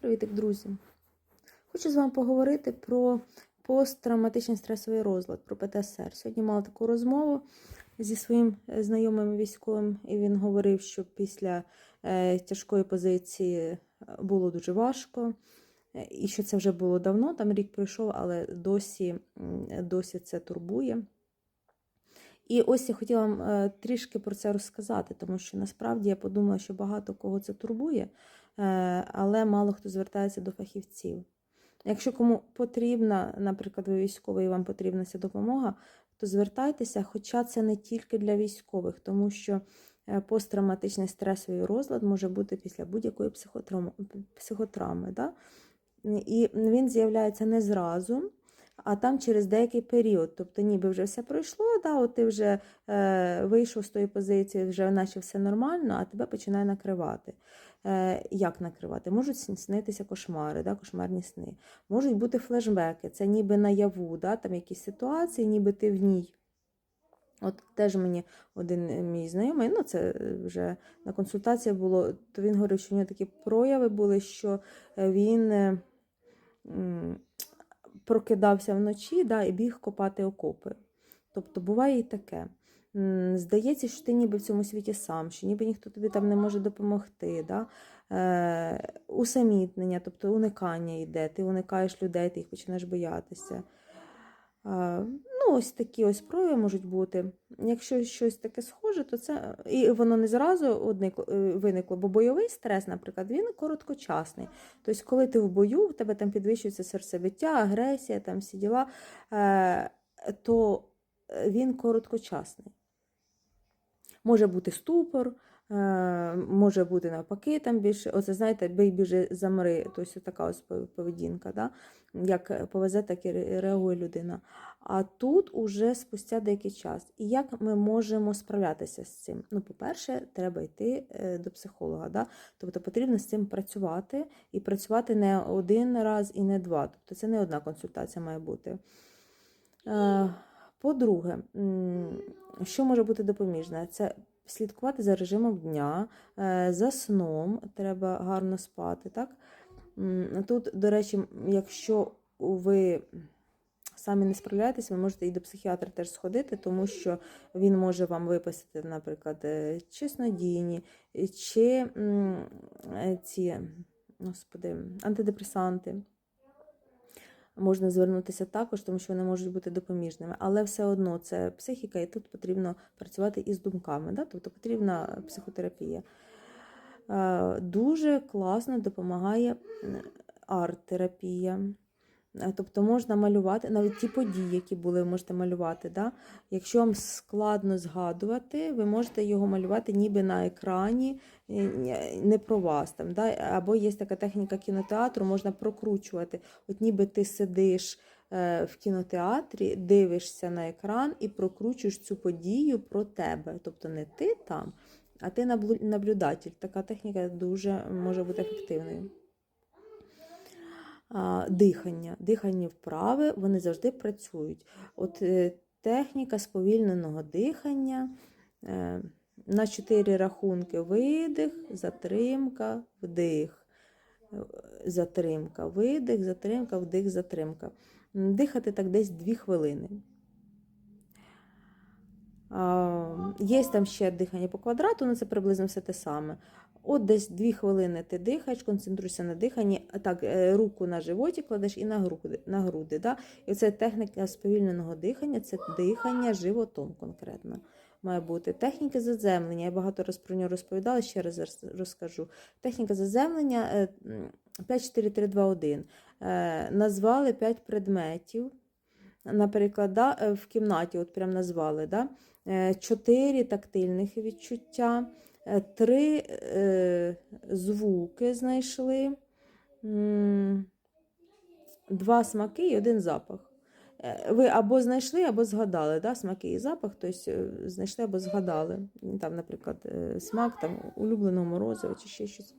Привітик, друзі! Хочу з вами поговорити про посттравматичний стресовий розлад, про ПТСР. Сьогодні мала таку розмову зі своїм е, знайомим військовим, і він говорив, що після е, тяжкої позиції е, було дуже важко, і що це вже було давно, там рік пройшов, але досі, досі це турбує. І ось я хотіла вам трішки про це розказати, тому що насправді я подумала, що багато кого це турбує, але мало хто звертається до фахівців. Якщо кому потрібна, наприклад, ви військовий і вам потрібна ця допомога, то звертайтеся, хоча це не тільки для військових, тому що е, посттравматичний стресовий розлад може бути після будь-якої психотравми да? І він з'являється не зразу, а там через деякий період. Тобто, ніби вже все пройшло, да, от ти вже е, вийшов з тої позиції, вже наче все нормально, а тебе починає накривати. Е, як накривати? Можуть снитися кошмари, да, кошмарні сни. Можуть бути флешбеки, це ніби наяву, да, там якісь ситуації, ніби ти в ній. От теж мені один мій знайомий, ну це вже на консультації було, то він говорив, що в нього такі прояви були, що е, він е, прокидався вночі да, і біг копати окопи. Тобто буває і таке. Здається, що ти ніби в цьому світі сам, що ніби ніхто тобі там не може допомогти. Да? Е, усамітнення, тобто уникання йде, ти уникаєш людей, ти їх починаєш боятися. А, Ну, ось такі ось прояви можуть бути. Якщо щось таке схоже, то це і воно не зразу е, виникло, бо бойовий стрес, наприклад, він короткочасний. Тобто, коли ти в бою, в тебе там підвищується серцебиття, агресія, там всі діла, е, то він короткочасний. Може бути ступор, е, може бути навпаки, там більше, оце знаєте, бий біжи замри, тобто така ось поведінка, да? як повезе, так і реагує людина. А тут уже спустя деякий час. І як ми можемо справлятися з цим? Ну, по-перше, треба йти е, до психолога. Да? Тобто потрібно з цим працювати і працювати не один раз і не два. Тобто це не одна консультація має бути. По-друге, що може бути допоміжне? Це слідкувати за режимом дня, е, за сном, треба гарно спати. Так? Тут, до речі, якщо ви самі не справляєтесь, ви можете і до психіатра теж сходити, тому що він може вам виписати, наприклад, е, чи снодійні, чи е, ці господи, антидепресанти. Можна звернутися також, тому що вони можуть бути допоміжними, але все одно це психіка, і тут потрібно працювати із думками, да? тобто потрібна психотерапія. Е, Дуже класно допомагає арт-терапія. Е, Тобто можна малювати навіть ті події, які були, ви можете малювати. Да? Якщо вам складно згадувати, ви можете його малювати ніби на екрані, е, не про вас. Там, да? Або є така техніка кінотеатру, можна прокручувати. От ніби ти сидиш е, в кінотеатрі, дивишся на екран і прокручуєш цю подію про тебе. Тобто не ти там, а ти наблюдатель. Така техніка дуже може бути ефективною. Дихання. Дихальні вправи вони завжди працюють. От е, техніка сповільненого дихання. е, На чотири рахунки видих, затримка, вдих. Е, Затримка, видих, затримка, вдих, затримка. Дихати так десь 2 хвилини. Є там ще дихання по квадрату, ну це приблизно все те саме. От десь 2 хвилини ти дихаєш, концентруйся на диханні, так, е, руку на животі кладеш і на груди. На груди да? І це техніка сповільненого дихання, це дихання животом конкретно має бути. Техніки заземлення, я багато раз про нього розповідала, ще раз розкажу. Техніка заземлення е, 5, 4, 3, 2, 1. Е, Назвали 5 предметів. Наприклад, да, е, в кімнаті, от прям назвали, да? е, чотири тактильних відчуття, е, три е, звуки знайшли, два смаки і один запах. Е, Ви або знайшли, або згадали да, смаки і запах, тобто е, знайшли або згадали. Там, наприклад, е, смак там, улюбленого морозива чи ще щось.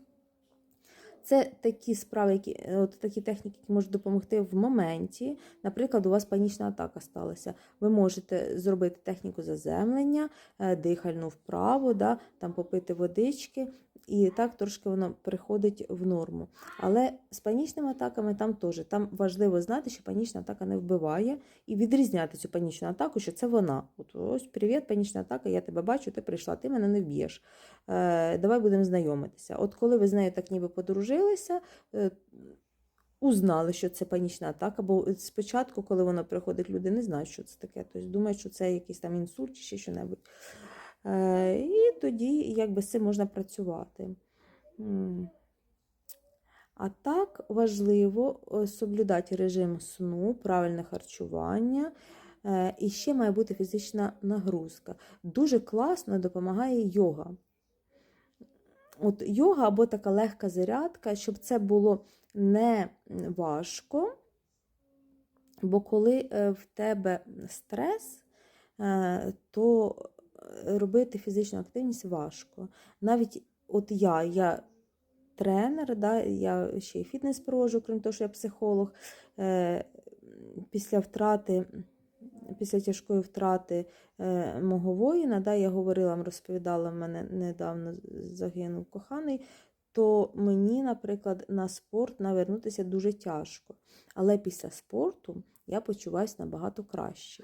Це такі справи, які е, от такі техніки, які можуть допомогти в моменті. Наприклад, у вас панічна атака сталася. Ви можете зробити техніку заземлення, е, дихальну вправу, да, там попити водички І так трошки воно приходить в норму. Але з панічними атаками там теж. Там важливо знати, що панічна атака не вбиває, і відрізняти цю панічну атаку, що це вона. От ось привіт, панічна атака, я тебе бачу, ти прийшла, ти мене не вб'єш. Е, давай будемо знайомитися. От коли ви з нею так ніби подружилися, е, узнали, що це панічна атака, бо спочатку, коли вона приходить, люди не знають, що це таке. Тобто думають, що це якийсь там інсульт чи ще що-небудь. Е, і тоді якби з цим можна працювати. А так важливо е, соблюдати режим сну, правильне харчування. е, І ще має бути фізична нагрузка. Дуже класно допомагає йога. От йога або така легка зарядка, щоб це було не важко. Бо коли в тебе стрес, то робити фізичну активність важко. Навіть от я, я тренер, да, я ще й фітнес проводжу, крім того, що я психолог. Е, Після втрати, після тяжкої втрати е, мого воїна, да, я говорила, розповідала, в мене недавно загинув коханий, то мені, наприклад, на спорт навернутися дуже тяжко. Але після спорту я почуваюся набагато краще.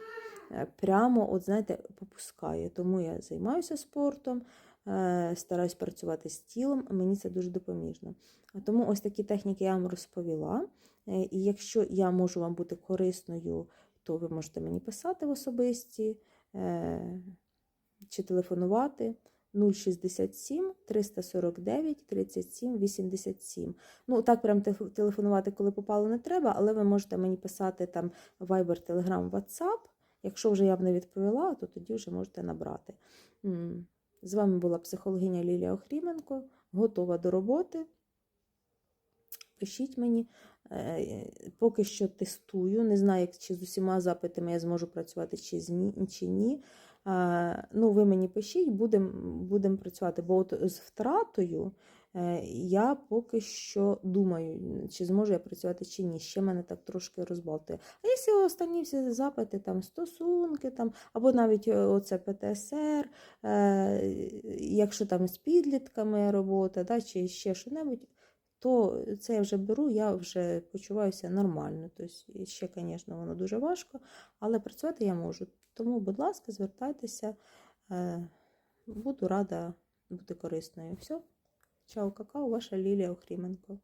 Е, Прямо, от знаєте, попускає. Тому я займаюся спортом, е, стараюсь працювати з тілом, мені це дуже допоміжно. Тому ось такі техніки я вам розповіла. Е, І якщо я можу вам бути корисною, то ви можете мені писати в особисті чи телефонувати 067 349 37 87. Ну, так прям телефонувати, коли попало, не треба, але ви можете мені писати там Viber, Telegram, WhatsApp. Якщо вже я б не відповіла, то тоді вже можете набрати. З вами була психологиня Лілія Охріменко. Готова до роботи. Пишіть мені. Е, Поки що тестую. Не знаю, чи з усіма запитами я зможу працювати чи, ні, Ну, ви мені пишіть, будемо будем працювати. Бо от з втратою е, я поки що думаю, чи зможу я працювати чи ні. Ще мене так трошки розбалтує. А якщо останні всі запити, там стосунки, там, або навіть е, оце ПТСР, е, якщо там з підлітками робота, да, чи ще що-небудь, то це я вже беру, я вже почуваюся нормально. Тобто, ще, звісно, воно дуже важко, але працювати я можу. Тому, будь ласка, звертайтеся, е, буду рада бути корисною. Все, чао, какао, ваша Лілія Охріменко.